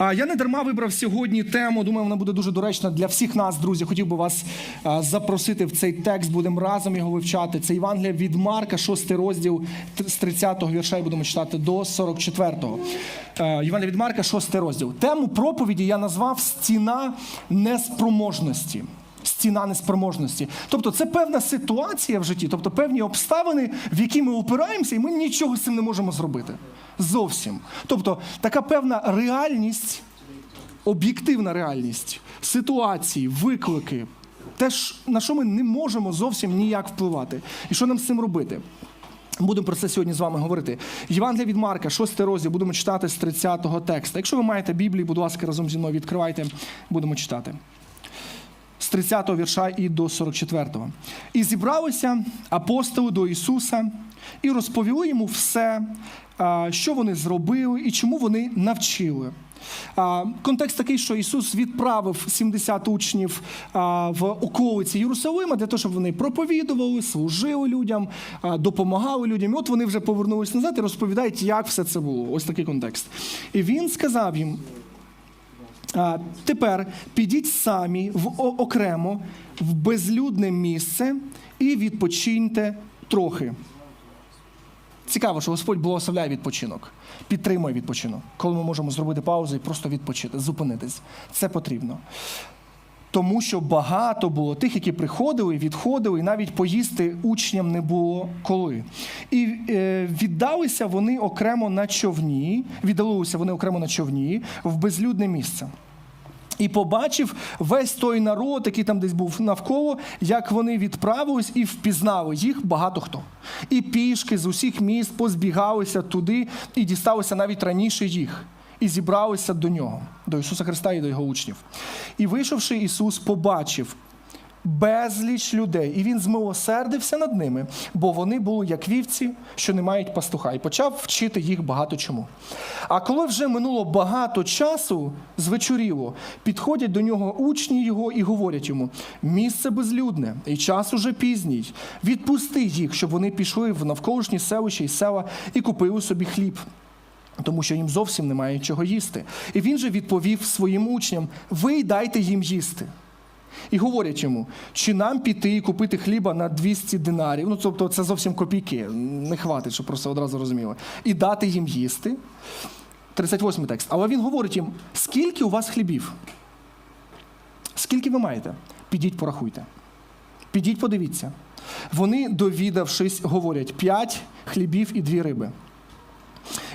Я не дарма вибрав сьогодні тему. Думаю, вона буде дуже доречна для всіх нас, друзі. Хотів би вас запросити в цей текст. Будемо разом його вивчати. Це Євангелія від Марка, 6 розділ з 30-го вірша будемо читати до 44-го. Е, Євангелія від Марка, 6 розділ. Тему проповіді я назвав Стіна неспроможності. Стіна неспроможності. Тобто це певна ситуація в житті, тобто певні обставини, в які ми опираємося, і ми нічого з цим не можемо зробити. Зовсім. Тобто така певна реальність, об'єктивна реальність, ситуації, виклики, те, на що ми не можемо зовсім ніяк впливати. І що нам з цим робити? Будемо про це сьогодні з вами говорити. Євангелія від Марка, 6 розділ, будемо читати з 30-го текста. Якщо ви маєте Біблію, будь ласка, разом зі мною відкривайте, будемо читати з 30-го вірша і до 44-го. І зібралися апостоли до Ісуса і розповіли йому все, що вони зробили і чому вони навчили. Контекст такий, що Ісус відправив 70 учнів в околиці Єрусалима для того, щоб вони проповідували, служили людям, допомагали людям. І от вони вже повернулись назад і розповідають, як все це було. Ось такий контекст. І він сказав їм: тепер підіть самі в окремо в безлюдне місце і відпочиньте трохи. Цікаво, що Господь благословляє відпочинок, підтримує відпочинок, коли ми можемо зробити паузу і просто відпочити, зупинитись. Це потрібно. Тому що багато було тих, які приходили, відходили, і навіть поїсти учням не було коли. І е, віддалися вони окремо на човні, віддалися вони окремо на човні в безлюдне місце. І побачив весь той народ, який там десь був навколо, як вони відправились і впізнали їх багато хто. І пішки з усіх міст позбігалися туди і дісталися навіть раніше їх. І зібралися до нього, до Ісуса Христа і до його учнів. І вийшовши, Ісус побачив безліч людей, і він змилосердився над ними, бо вони були як вівці, що не мають пастуха, і почав вчити їх багато чому. А коли вже минуло багато часу, звечоріло, підходять до нього учні його і говорять йому: місце безлюдне, і час уже пізній. Відпусти їх, щоб вони пішли в навколишні селища і села і купили собі хліб. Тому що їм зовсім немає чого їсти. І він же відповів своїм учням: ви дайте їм їсти. І говорять йому, чи нам піти і купити хліба на 200 динарів, ну тобто це зовсім копійки, не хватить, щоб просто одразу розуміли, і дати їм їсти. 38 текст. Але він говорить їм: скільки у вас хлібів? Скільки ви маєте? Підіть, порахуйте. Підіть, подивіться. Вони, довідавшись, говорять: п'ять хлібів і дві риби.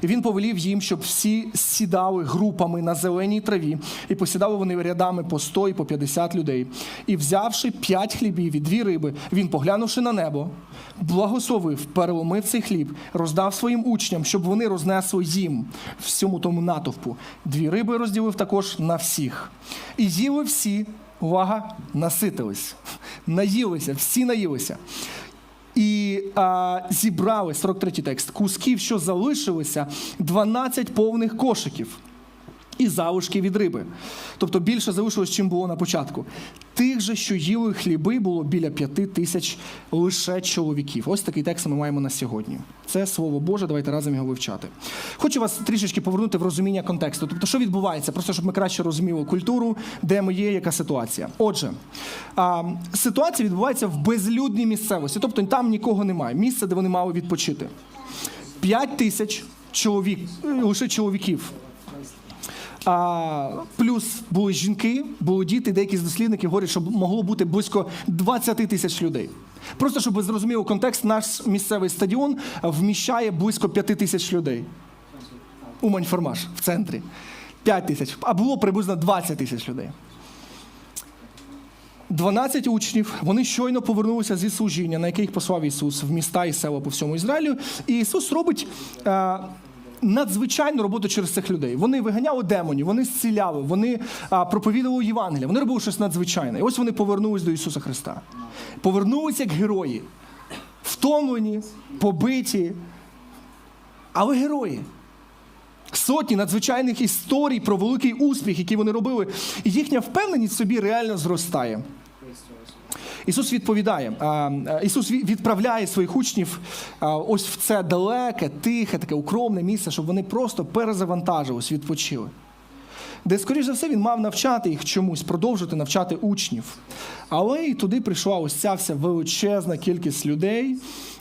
І він повелів їм, щоб всі сідали групами на зеленій траві, і посідали вони рядами по 100 і по 50 людей. І взявши п'ять хлібів і дві риби, він, поглянувши на небо, благословив, переломив цей хліб, роздав своїм учням, щоб вони рознесли їм всьому тому натовпу. Дві риби розділив також на всіх. І їли всі, увага, наситились, наїлися, всі наїлися. І а, зібрали 43 текст кусків, що залишилися 12 повних кошиків і залишки від риби. Тобто більше залишилось, чим було на початку. Тих же, що їли хліби, було біля п'яти тисяч лише чоловіків. Ось такий текст ми маємо на сьогодні. Це слово Боже, давайте разом його вивчати. Хочу вас трішечки повернути в розуміння контексту. Тобто, що відбувається, просто щоб ми краще розуміли культуру, де ми є, яка ситуація. Отже, ситуація відбувається в безлюдній місцевості, тобто там нікого немає. Місце, де вони мали відпочити. П'ять тисяч чоловік, лише чоловіків. А, плюс були жінки, були діти, деякі з дослідників говорять, що могло бути близько 20 тисяч людей. Просто щоб ви зрозуміли контекст, наш місцевий стадіон вміщає близько 5 тисяч людей. Умань-Формаш в центрі. 5 тисяч, а було приблизно 20 тисяч людей. 12 учнів, вони щойно повернулися зі служіння, на яке їх послав Ісус в міста і села по всьому Ізраїлю. І Ісус робить е, надзвичайну роботу через цих людей. Вони виганяли демонів, вони зціляли, вони проповідували Євангелія, вони робили щось надзвичайне. І ось вони повернулись до Ісуса Христа. Повернулися як герої, втомлені, побиті, але герої. Сотні надзвичайних історій про великий успіх, який вони робили, і їхня впевненість в собі реально зростає. Ісус відповідає, Ісус відправляє своїх учнів ось в це далеке, тихе, таке укромне місце, щоб вони просто перезавантажились, відпочили. де, скоріш за все, він мав навчати їх чомусь, продовжити навчати учнів. Але і туди прийшла ось ця вся величезна кількість людей,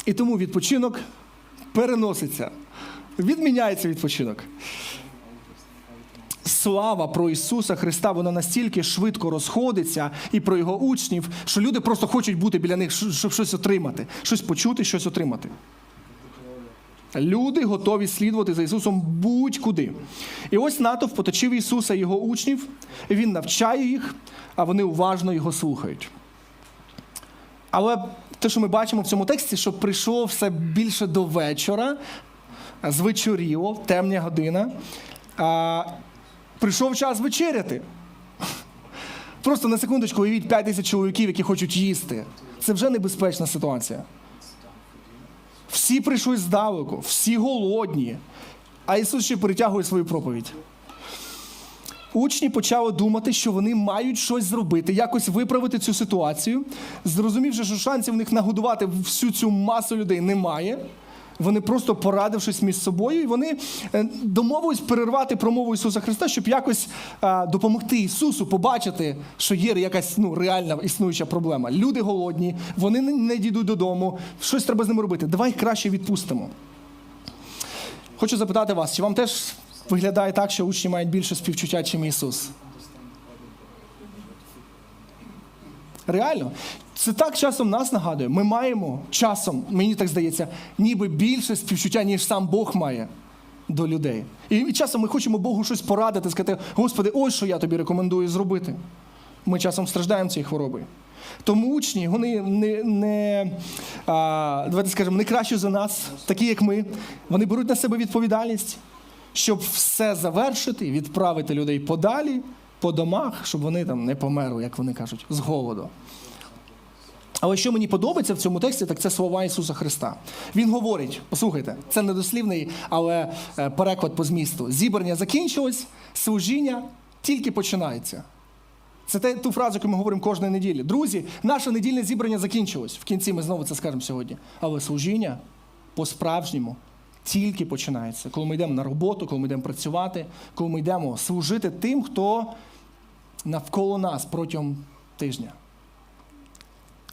і тому відпочинок переноситься. Відміняється відпочинок. Слава про Ісуса Христа, вона настільки швидко розходиться і про його учнів, що люди просто хочуть бути біля них, щоб щось отримати, щось почути, щось отримати. Люди готові слідувати за Ісусом будь-куди. І ось натовп поточив Ісуса і його учнів, Він навчає їх, а вони уважно його слухають. Але те, що ми бачимо в цьому тексті, що прийшло все більше до вечора, звечоріло, темня година. Прийшов час вечеряти. Просто на секундочку уявіть 5 тисяч чоловіків, які хочуть їсти. Це вже небезпечна ситуація. Всі прийшли здалеку, всі голодні, а Ісус ще перетягує свою проповідь. Учні почали думати, що вони мають щось зробити, якось виправити цю ситуацію. Зрозумівши, що шансів в них нагодувати всю цю масу людей немає. Вони просто порадившись між собою, і вони е, домовились перервати промову Ісуса Христа, щоб якось е, допомогти Ісусу побачити, що є якась ну, реальна існуюча проблема. Люди голодні, вони не- дійдуть додому, щось треба з ними робити. Давай їх краще відпустимо. Хочу запитати вас, чи вам теж виглядає так, що учні мають більше співчуття, чим Ісус? Реально, це так часом нас нагадує. Ми маємо часом, мені так здається, ніби більше співчуття, ніж сам Бог має до людей. І, часом ми хочемо Богу щось порадити, сказати, Господи, ось що я тобі рекомендую зробити. Ми часом страждаємо цією хворобою. Тому учні, вони не, не а, давайте скажемо, не кращі за нас, такі як ми. Вони беруть на себе відповідальність, щоб все завершити відправити людей подалі, по домах, щоб вони там не померли, як вони кажуть, з голоду. Але що мені подобається в цьому тексті, так це слова Ісуса Христа. Він говорить: послухайте, це недослівний, але е, переклад по змісту. Зібрання закінчилось, служіння тільки починається. Це те, ту фразу, яку ми говоримо кожної неділі. Друзі, наше недільне зібрання закінчилось. В кінці ми знову це скажемо сьогодні. Але служіння по-справжньому тільки починається. Коли ми йдемо на роботу, коли ми йдемо працювати, коли ми йдемо служити тим, хто навколо нас протягом тижня.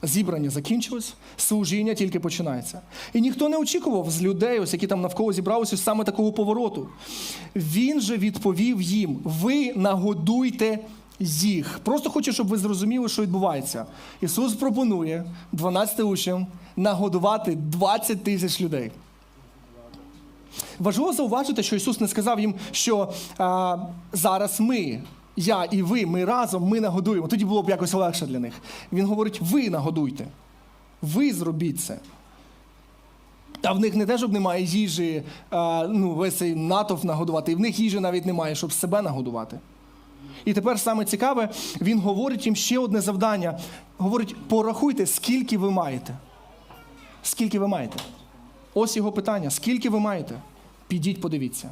Зібрання закінчилось, служіння тільки починається. І ніхто не очікував з людей, ось які там навколо зібралися, саме такого повороту. Він же відповів їм: ви нагодуйте їх. Просто хочу, щоб ви зрозуміли, що відбувається. Ісус пропонує 12 учням нагодувати 20 тисяч людей. Важливо зауважити, що Ісус не сказав їм, що а, зараз ми, я і ви, ми разом ми нагодуємо. Тоді було б якось легше для них. Він говорить: ви нагодуйте, ви зробіть це. Та в них не те, щоб немає їжі, ну, весь цей натовп нагодувати, і в них їжі навіть немає, щоб себе нагодувати. І тепер саме цікаве, він говорить їм ще одне завдання. Говорить: порахуйте, скільки ви маєте. Скільки ви маєте? Ось його питання: скільки ви маєте? Підіть, подивіться.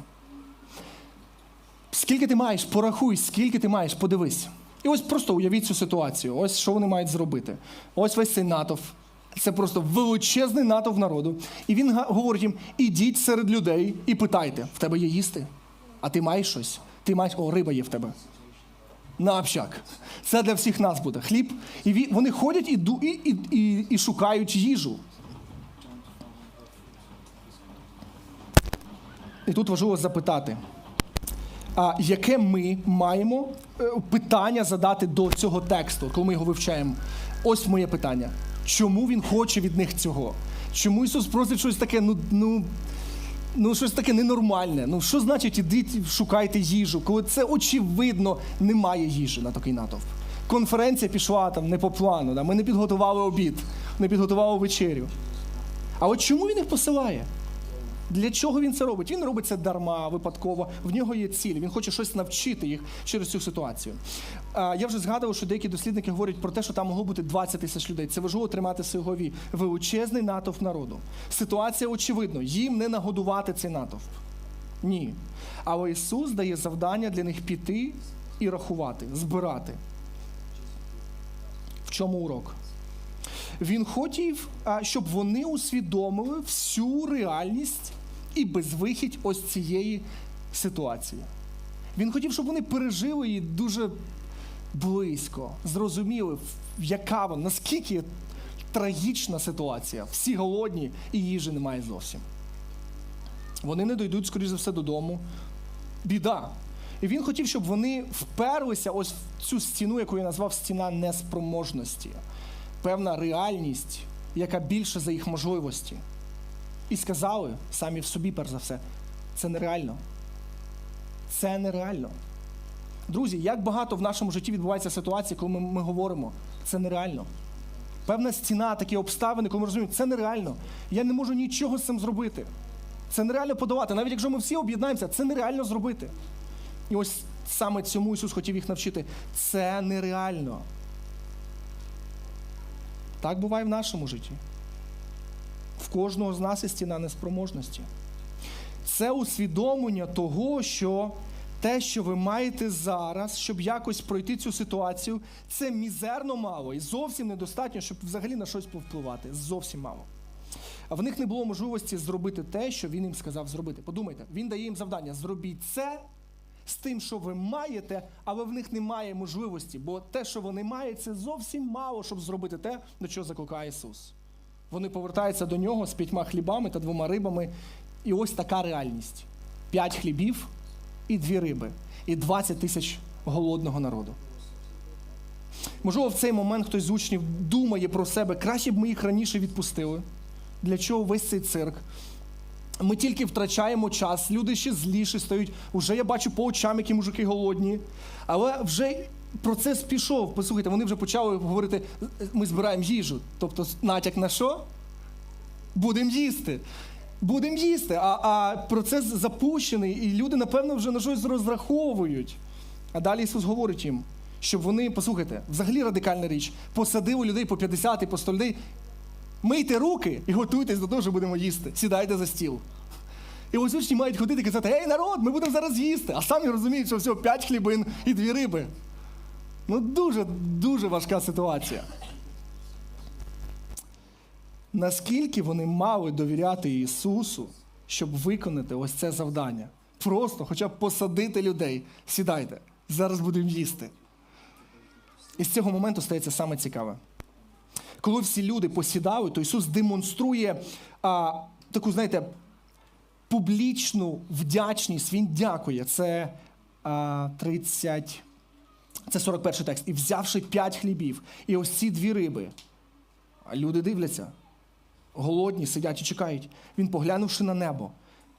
Скільки ти маєш, порахуй, скільки ти маєш, подивись. І ось просто уявіть цю ситуацію. Ось що вони мають зробити. Ось весь цей натовп. Це просто величезний натовп народу. І він говорить їм: ідіть серед людей і питайте: в тебе є їсти? А ти маєш щось? Ти маєш, о, риба є в тебе. На общак. Це для всіх нас буде. Хліб. І вони ходять і, і, і, і, шукають їжу. І тут важливо запитати, яке ми маємо е, питання задати до цього тексту, коли ми його вивчаємо? Ось моє питання. Чому він хоче від них цього? Чому Ісус просить щось таке, ну, ну, ну щось таке ненормальне? Ну, що значить ідіть, шукайте їжу, коли це очевидно немає їжі на такий натовп? Конференція пішла там не по плану, да? ми не підготували обід, не підготували вечерю. А от чому він їх посилає? Для чого він це робить? Він робить це дарма, випадково. В нього є ціль. Він хоче щось навчити їх через цю ситуацію. Я вже згадував, що деякі дослідники говорять про те, що там могло бути 20 тисяч людей. Це важливо тримати в. Величезний натовп народу. Ситуація очевидно, їм не нагодувати цей натовп. Ні. Але Ісус дає завдання для них піти і рахувати, збирати. В чому урок? Він хотів, щоб вони усвідомили всю реальність і безвихідь ось цієї ситуації. Він хотів, щоб вони пережили її дуже близько, зрозуміли, яка вона, наскільки трагічна ситуація. Всі голодні і їжі немає зовсім. Вони не дійдуть, скоріш за все, додому. Біда. І він хотів, щоб вони вперлися ось в цю стіну, яку я назвав стіна неспроможності, певна реальність, яка більше за їх можливості. І сказали самі в собі, перш за все, це нереально. Це нереально. Друзі, як багато в нашому житті відбувається ситуацій, коли ми, ми говоримо, це нереально. Певна стіна, такі обставини, коли ми розуміємо, це нереально. Я не можу нічого з цим зробити. Це нереально подавати. Навіть якщо ми всі об'єднаємося, це нереально зробити. І ось саме цьому Ісус хотів їх навчити. Це нереально. Так буває в нашому житті. В кожного з нас є стіна неспроможності. Це усвідомлення того, що те, що ви маєте зараз, щоб якось пройти цю ситуацію, це мізерно мало і зовсім недостатньо, щоб взагалі на щось повпливати. Зовсім мало. А в них не було можливості зробити те, що він їм сказав зробити. Подумайте, він дає їм завдання: зробіть це з тим, що ви маєте, але в них немає можливості, бо те, що вони мають, це зовсім мало, щоб зробити те, до чого закликає Ісус. Вони повертаються до нього з п'ятьма хлібами та двома рибами. І ось така реальність: п'ять хлібів і дві риби, і 20 тисяч голодного народу. Можливо, в цей момент хтось з учнів думає про себе, краще б ми їх раніше відпустили. Для чого весь цей цирк? Ми тільки втрачаємо час, люди ще зліші стають. Уже я бачу по очам, які мужики голодні. Але вже процес пішов. Послухайте, вони вже почали говорити: ми збираємо їжу. Тобто, натяк на що? Будемо їсти. Будемо їсти. А, а процес запущений, і люди, напевно, вже на щось розраховують. А далі Ісус говорить їм, щоб вони, послухайте, взагалі радикальна річ, посадили людей по 50 і по 100 людей. Мийте руки і готуйтесь до того, що будемо їсти. Сідайте за стіл. І ось учні мають ходити і казати, ей, народ, ми будемо зараз їсти. А самі розуміють, що всього 5 хлібин і дві риби. Ну, дуже, дуже важка ситуація. Наскільки вони мали довіряти Ісусу, щоб виконати ось це завдання? Просто хоча б посадити людей. Сідайте, зараз будемо їсти. І з цього моменту стається саме цікаве. Коли всі люди посідали, то Ісус демонструє а, таку, знаєте, публічну вдячність. Він дякує. Це а, 30, це 41 текст. І взявши п'ять хлібів, і ось ці дві риби. А люди дивляться, голодні, сидять і чекають. Він, поглянувши на небо,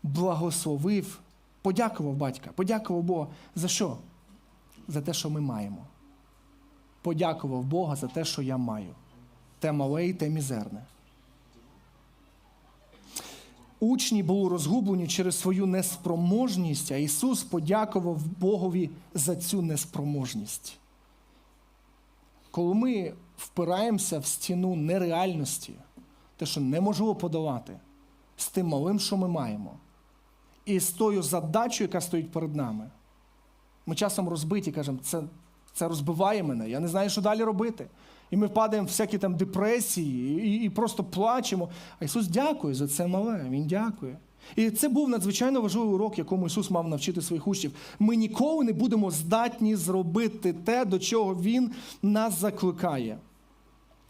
благословив, подякував батька, подякував Бога. За що? За те, що ми маємо. Подякував Бога за те, що я маю те мале і те мізерне. Учні були розгублені через свою неспроможність, а Ісус подякував Богові за цю неспроможність. Коли ми впираємося в стіну нереальності, те, що неможливо подолати, з тим малим, що ми маємо, і з тою задачею, яка стоїть перед нами, ми часом розбиті кажемо, це, це розбиває мене, я не знаю, що далі робити. І ми впадаємо в всякі там депресії і, і просто плачемо. А Ісус дякує за це мале. Він дякує. І це був надзвичайно важливий урок, якому Ісус мав навчити своїх учнів. Ми ніколи не будемо здатні зробити те, до чого Він нас закликає.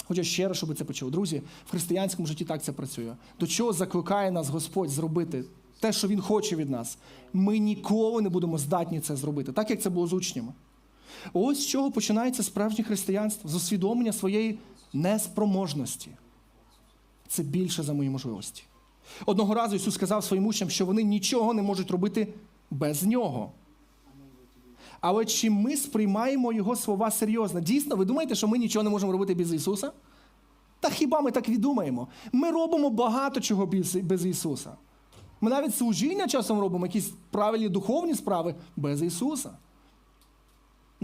Хочу ще раз, щоб це почули. Друзі, в християнському житті так це працює. До чого закликає нас Господь зробити те, що Він хоче від нас. Ми ніколи не будемо здатні це зробити, так як це було з учнями. Ось з чого починається справжнє християнство з усвідомлення своєї неспроможності. Це більше за мої можливості. Одного разу Ісус сказав своїм учням, що вони нічого не можуть робити без нього. Але чи ми сприймаємо Його слова серйозно? Дійсно, ви думаєте, що ми нічого не можемо робити без Ісуса? Та хіба ми так відумаємо? Ми робимо багато чого без Ісуса. Ми навіть служіння часом робимо, якісь правильні духовні справи без Ісуса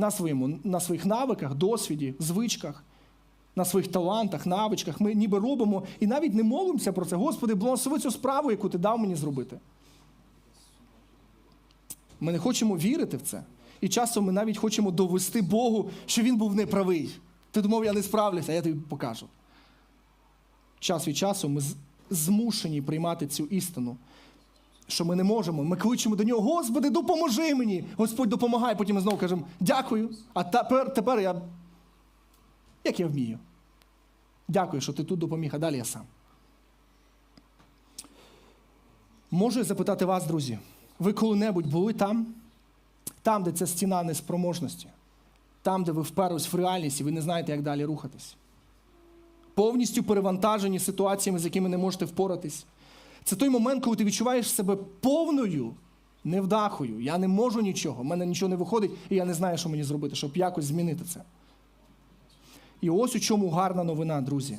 на, своєму, на своїх навиках, досвіді, звичках, на своїх талантах, навичках. Ми ніби робимо і навіть не молимося про це. Господи, благослови цю справу, яку ти дав мені зробити. Ми не хочемо вірити в це. І часом ми навіть хочемо довести Богу, що Він був неправий. Ти думав, я не справлюся, а я тобі покажу. Час від часу ми змушені приймати цю істину, що ми не можемо. Ми кличемо до нього, Господи, допоможи мені. Господь допомагає, потім ми знову кажемо дякую. А тепер, тепер я. Як я вмію? Дякую, що ти тут допоміг, а далі я сам. Можу я запитати вас, друзі, ви коли-небудь були там, там, де ця стіна неспроможності, там, де ви вперлись в реальність і ви не знаєте, як далі рухатись. Повністю перевантажені ситуаціями, з якими не можете впоратись. Це той момент, коли ти відчуваєш себе повною невдахою. Я не можу нічого, в мене нічого не виходить, і я не знаю, що мені зробити, щоб якось змінити це. І ось у чому гарна новина, друзі.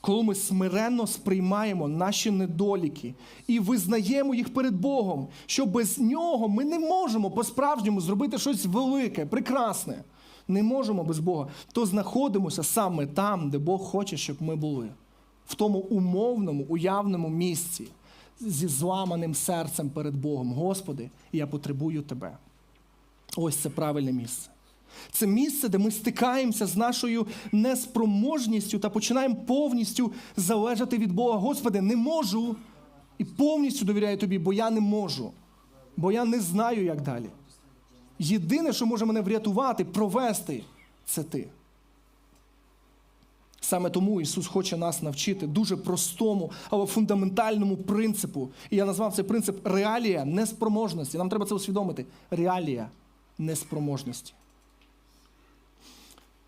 Коли ми смиренно сприймаємо наші недоліки і визнаємо їх перед Богом, що без нього ми не можемо по-справжньому зробити щось велике, прекрасне. Не можемо без Бога, то знаходимося саме там, де Бог хоче, щоб ми були, в тому умовному, уявному місці, зі зламаним серцем перед Богом. Господи, я потребую Тебе. Ось це правильне місце. Це місце, де ми стикаємося з нашою неспроможністю та починаємо повністю залежати від Бога. Господи, не можу і повністю довіряю тобі, бо я не можу, бо я не знаю, як далі. Єдине, що може мене врятувати, провести, це ти. Саме тому Ісус хоче нас навчити дуже простому, але фундаментальному принципу. І я назвав цей принцип реалія неспроможності. Нам треба це усвідомити. Реалія неспроможності.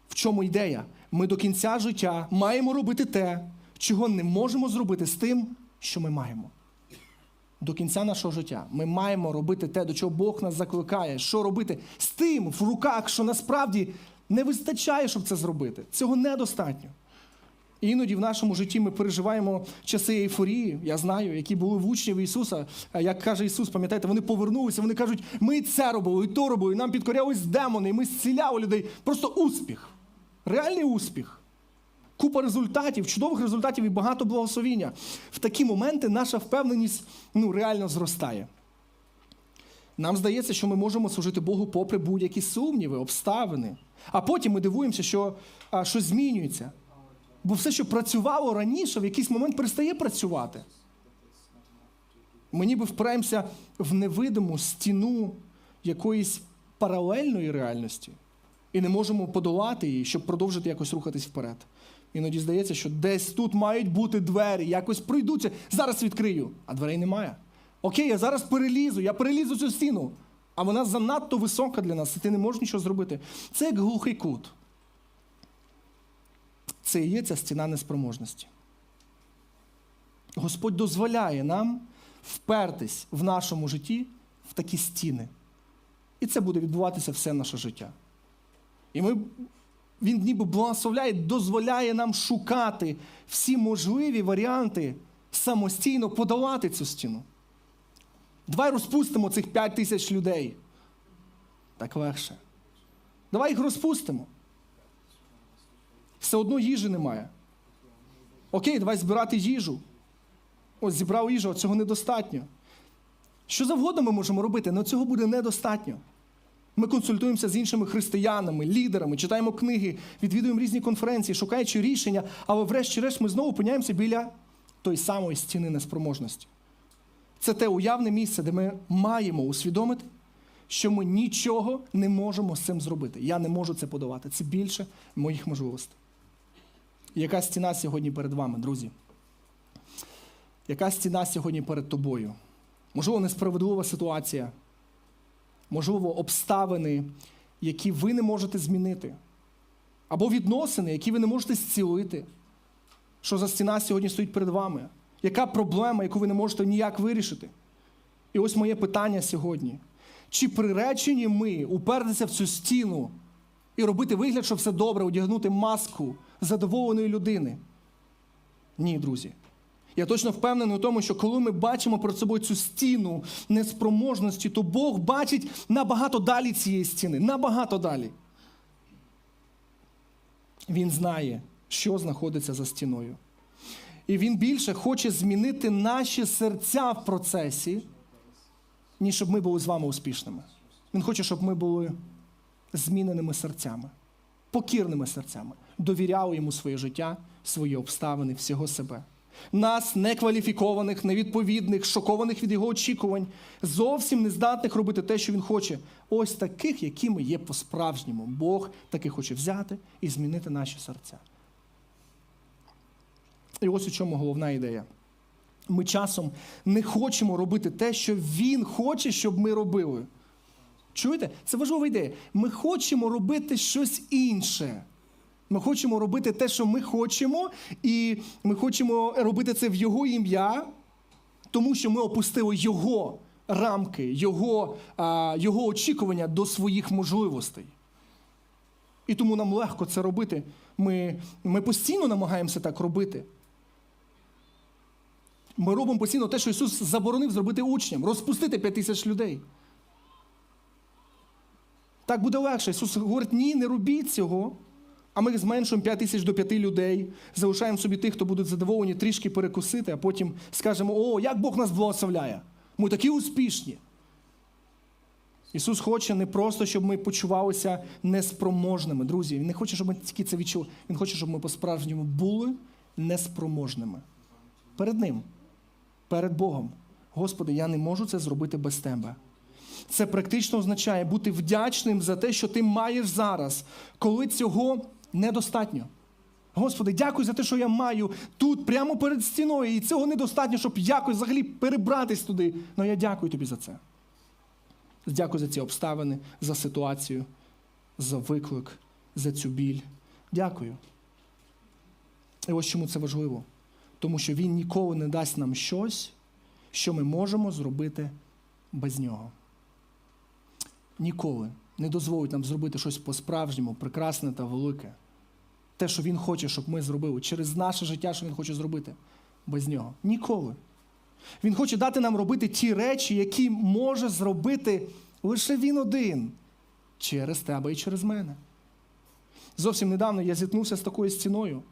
В чому ідея? Ми до кінця життя маємо робити те, чого не можемо зробити з тим, що ми маємо. До кінця нашого життя ми маємо робити те, до чого Бог нас закликає. Що робити з тим в руках, що насправді не вистачає, щоб це зробити. Цього недостатньо. Іноді в нашому житті ми переживаємо часи ейфорії, я знаю, які були в учнів Ісуса. Як каже Ісус, пам'ятаєте, вони повернулися, вони кажуть, ми це робили, і то робили, і нам підкорялись демони, і ми зціляли людей. Просто успіх. Реальний успіх. Купа результатів, чудових результатів і багато благословіння. В такі моменти наша впевненість ну, реально зростає. Нам здається, що ми можемо служити Богу попри будь-які сумніви, обставини. А потім ми дивуємося, що а, щось змінюється. Бо все, що працювало раніше, в якийсь момент перестає працювати. Ми ніби впираємося в невидиму стіну якоїсь паралельної реальності і не можемо подолати її, щоб продовжити якось рухатись вперед. Іноді здається, що десь тут мають бути двері, якось пройдуться. Зараз відкрию, а дверей немає. Окей, я зараз перелізу, я перелізу цю стіну, а вона занадто висока для нас, і ти не можеш нічого зробити. Це як глухий кут. Це і є ця стіна неспроможності. Господь дозволяє нам впертись в нашому житті в такі стіни. І це буде відбуватися все наше життя. І ми, він ніби благословляє, дозволяє нам шукати всі можливі варіанти самостійно подолати цю стіну. Давай розпустимо цих 5 тисяч людей. Так легше. Давай їх розпустимо. Все одно їжі немає. Окей, давай збирати їжу. Ось зібрав їжу, а цього недостатньо. Що завгодно ми можемо робити, але цього буде недостатньо. Ми консультуємося з іншими християнами, лідерами, читаємо книги, відвідуємо різні конференції, шукаючи рішення, але врешті-решт ми знову опиняємося біля тої самої стіни неспроможності. Це те уявне місце, де ми маємо усвідомити, що ми нічого не можемо з цим зробити. Я не можу це подавати. Це більше моїх можливостей. Яка стіна сьогодні перед вами, друзі? Яка стіна сьогодні перед тобою? Можливо, несправедлива ситуація, можливо, обставини, які ви не можете змінити, або відносини, які ви не можете зцілити. Що за стіна сьогодні стоїть перед вами? Яка проблема, яку ви не можете ніяк вирішити? І ось моє питання сьогодні: чи приречені ми упертися в цю стіну і робити вигляд, що все добре, одягнути маску задоволеної людини? Ні, друзі. Я точно впевнений у тому, що коли ми бачимо перед собою цю стіну неспроможності, то Бог бачить набагато далі цієї стіни, набагато далі. Він знає, що знаходиться за стіною. І він більше хоче змінити наші серця в процесі, ніж щоб ми були з вами успішними. Він хоче, щоб ми були зміненими серцями, покірними серцями, довіряли йому своє життя, свої обставини, всього себе. Нас некваліфікованих, невідповідних, шокованих від його очікувань, зовсім не здатних робити те, що він хоче. Ось таких, які ми є по-справжньому. Бог таки хоче взяти і змінити наші серця. І ось у чому головна ідея. Ми часом не хочемо робити те, що Він хоче, щоб ми робили. Чуєте? Це важлива ідея. Ми хочемо робити щось інше. Ми хочемо робити те, що ми хочемо, і ми хочемо робити це в Його ім'я, тому що ми опустили Його рамки, Його, а, його очікування до своїх можливостей. І тому нам легко це робити. Ми, ми постійно намагаємося так робити. Ми робимо постійно те, що Ісус заборонив зробити учням, розпустити 5 тисяч людей. Так буде легше. Ісус говорить, ні, не робіть цього. А ми зменшуємо 5 тисяч до 5 людей, залишаємо собі тих, хто будуть задоволені трішки перекусити, а потім скажемо, о, як Бог нас благословляє. Ми такі успішні. Ісус хоче не просто, щоб ми почувалися неспроможними, друзі. Він не хоче, щоб ми тільки це відчули. Він хоче, щоб ми по-справжньому були неспроможними. Перед Ним, перед Богом. Господи, я не можу це зробити без Тебе. Це практично означає бути вдячним за те, що ти маєш зараз, коли цього недостатньо. Господи, дякую за те, що я маю тут, прямо перед стіною, і цього недостатньо, щоб якось взагалі перебратись туди. Але я дякую тобі за це. Дякую за ці обставини, за ситуацію, за виклик, за цю біль. Дякую. І ось чому це важливо. Тому що Він ніколи не дасть нам щось, що ми можемо зробити без нього. Ніколи не дозволить нам зробити щось по-справжньому, прекрасне та велике. Те, що Він хоче, щоб ми зробили, через наше життя, що Він хоче зробити без нього. Ніколи. Він хоче дати нам робити ті речі, які може зробити лише він один через тебе і через мене. Зовсім недавно я зіткнувся з такою стіною.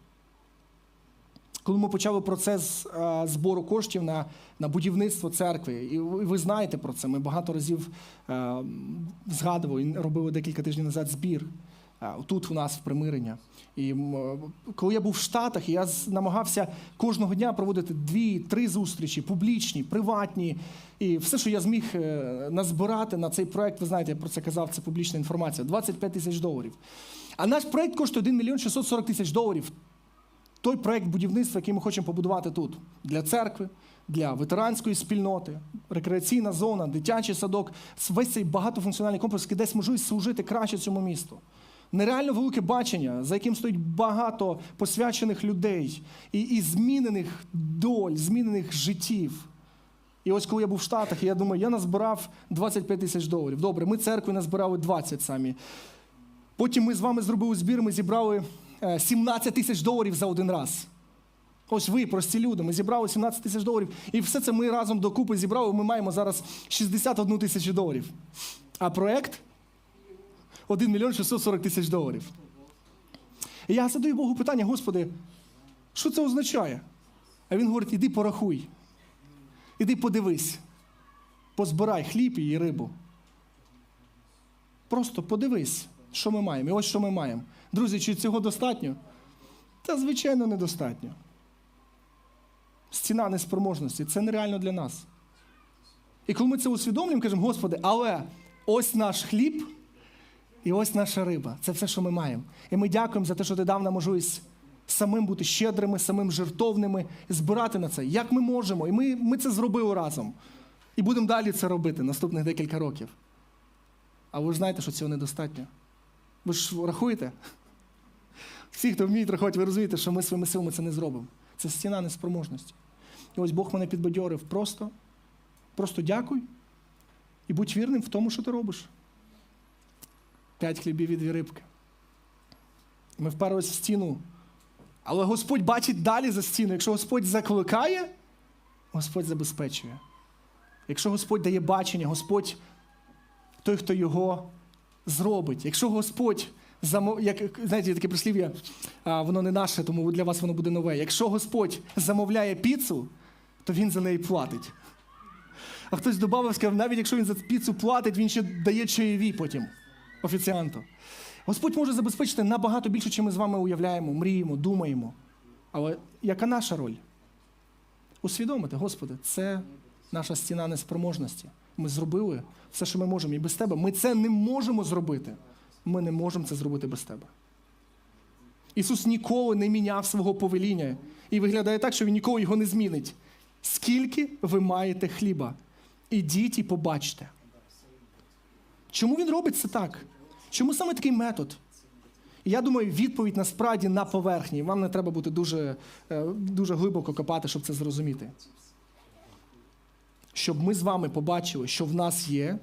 Коли ми почали процес збору коштів на, на будівництво церкви, і ви, знаєте про це, ми багато разів а, згадували і робили декілька тижнів назад збір а, тут у нас в примирення. І коли я був в Штатах, я намагався кожного дня проводити дві-три зустрічі, публічні, приватні. І все, що я зміг е, назбирати на цей проект, ви знаєте, я про це казав, це публічна інформація, 25 тисяч доларів. А наш проект коштує 1 мільйон 640 тисяч доларів той проект будівництва, який ми хочемо побудувати тут для церкви, для ветеранської спільноти, рекреаційна зона, дитячий садок, весь цей багатофункціональний комплекс, який дасть можливість служити краще цьому місту. Нереально велике бачення, за яким стоїть багато посвячених людей і, і змінених доль, змінених життів. І ось коли я був в Штатах, я думаю, я назбирав 25 тисяч доларів. Добре, ми церкви назбирали 20 самі. Потім ми з вами зробили збір, ми зібрали 17 тисяч доларів за один раз. Ось ви, прості люди, ми зібрали 17 тисяч доларів, і все це ми разом докупи зібрали. Ми маємо зараз 61 тисячу доларів. А проект 1 мільйон 640 тисяч доларів. І я задаю Богу питання, Господи, що це означає? А він говорить: іди порахуй, іди подивись, позбирай хліб і рибу. Просто подивись, що ми маємо. І ось що ми маємо. Друзі, чи цього достатньо? Та, звичайно, недостатньо. Стіна неспроможності це нереально для нас. І коли ми це усвідомлюємо, кажемо, Господи, але ось наш хліб і ось наша риба. Це все, що ми маємо. І ми дякуємо за те, що ти дав нам можливість самим бути щедрими, самим жертовними, збирати на це. Як ми можемо? І ми, ми це зробили разом. І будемо далі це робити наступних декілька років. А ви ж знаєте, що цього недостатньо. Ви ж рахуєте? Всі, хто вміють рахувати, ви розумієте, що ми своїми силами це не зробимо. Це стіна неспроможності. І ось Бог мене підбадьорив просто, просто дякуй і будь вірним в тому, що ти робиш. П'ять хлібів і дві рибки. Ми вперлись в стіну. Але Господь бачить далі за стіну. Якщо Господь закликає, Господь забезпечує. Якщо Господь дає бачення, Господь той, хто його зробить. Якщо Господь, як знаєте, таке прислів'я, воно не наше, тому для вас воно буде нове. Якщо Господь замовляє піцу, то він за неї платить. А хтось додав, сказав, навіть якщо він за піцу платить, він ще дає чайові потім офіціанту. Господь може забезпечити набагато більше, чим ми з вами уявляємо, мріємо, думаємо. Але яка наша роль? усвідомити, Господи, це наша стіна неспроможності. Ми зробили все, що ми можемо. І без тебе ми це не можемо зробити. Ми не можемо це зробити без тебе. Ісус ніколи не міняв свого повеління. І виглядає так, що Він ніколи його не змінить. Скільки ви маєте хліба? Ідіть і побачте. Чому він робить це так? Чому саме такий метод? Я думаю, відповідь насправді на поверхні. Вам не треба бути дуже, е, дуже глибоко копати, щоб це зрозуміти. Щоб ми з вами побачили, що в нас є,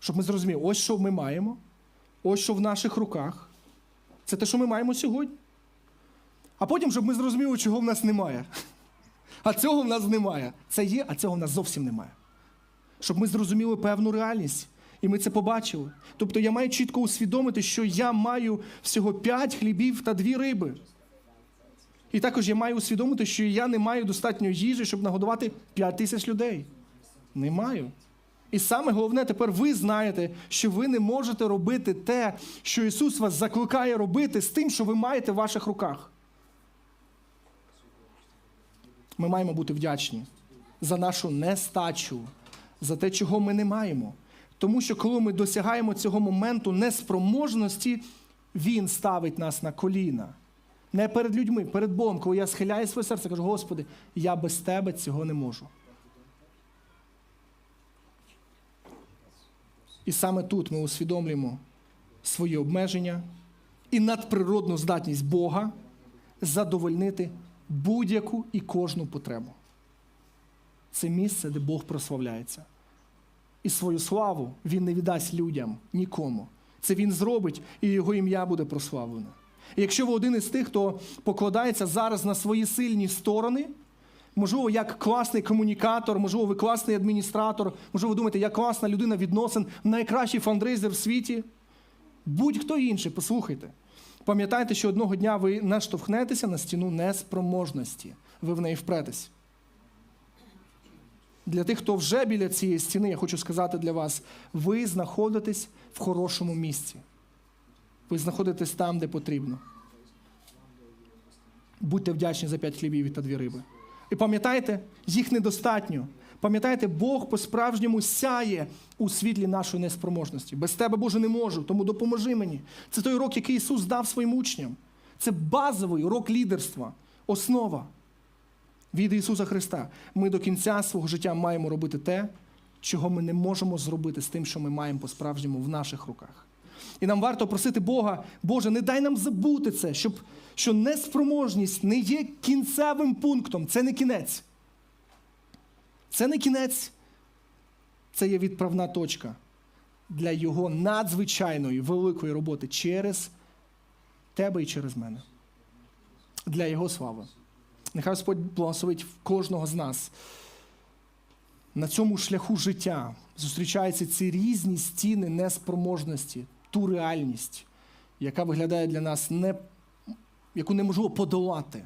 щоб ми зрозуміли, ось що ми маємо, ось що в наших руках. Це те, що ми маємо сьогодні. А потім, щоб ми зрозуміли, чого в нас немає. А цього в нас немає. Це є, а цього в нас зовсім немає. Щоб ми зрозуміли певну реальність. І ми це побачили. Тобто я маю чітко усвідомити, що я маю всього п'ять хлібів та дві риби. І також я маю усвідомити, що я не маю достатньо їжі, щоб нагодувати 5 тисяч людей. Не маю. І саме головне, тепер ви знаєте, що ви не можете робити те, що Ісус вас закликає робити з тим, що ви маєте в ваших руках. Ми маємо бути вдячні за нашу нестачу, за те, чого ми не маємо. Тому що коли ми досягаємо цього моменту неспроможності, Він ставить нас на коліна. Не перед людьми, перед Богом, коли я схиляю своє серце, кажу, Господи, я без Тебе цього не можу. І саме тут ми усвідомлюємо свої обмеження і надприродну здатність Бога задовольнити будь-яку і кожну потребу. Це місце, де Бог прославляється. І свою славу Він не віддасть людям нікому. Це Він зробить, і його ім'я буде прославлено. І якщо ви один із тих, хто покладається зараз на свої сильні сторони, можливо, як класний комунікатор, можливо, ви класний адміністратор, можливо, ви думаєте, я класна людина відносин, найкращий фандрейзер в світі. Будь-хто інший, послухайте. Пам'ятайте, що одного дня ви наштовхнетеся на стіну неспроможності. Ви в неї впретесь. Для тих, хто вже біля цієї стіни, я хочу сказати для вас, ви знаходитесь в хорошому місці. Ви знаходитесь там, де потрібно. Будьте вдячні за п'ять хлібів та дві риби. І пам'ятайте, їх недостатньо. Пам'ятайте, Бог по-справжньому сяє у світлі нашої неспроможності. Без тебе, Боже, не можу, тому допоможи мені. Це той урок, який Ісус дав своїм учням. Це базовий урок лідерства, основа від Ісуса Христа. Ми до кінця свого життя маємо робити те, чого ми не можемо зробити з тим, що ми маємо по-справжньому в наших руках. І нам варто просити Бога, Боже, не дай нам забути це, щоб, що неспроможність не є кінцевим пунктом, це не кінець. Це не кінець, це є відправна точка для Його надзвичайної великої роботи через тебе і через мене. Для Його слави. Нехай Господь благословить кожного з нас. На цьому шляху життя зустрічаються ці різні стіни неспроможності, ту реальність, яка виглядає для нас, не, яку неможливо подолати.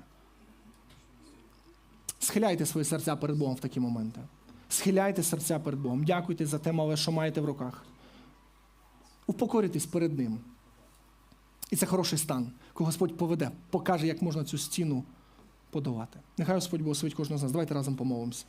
Схиляйте свої серця перед Богом в такі моменти. Схиляйте серця перед Богом. Дякуйте за те мале, що маєте в руках. Упокоритесь перед Ним. І це хороший стан, коли Господь поведе, покаже, як можна цю стіну подолати. Нехай Господь благословить кожного з нас. Давайте разом помолимося.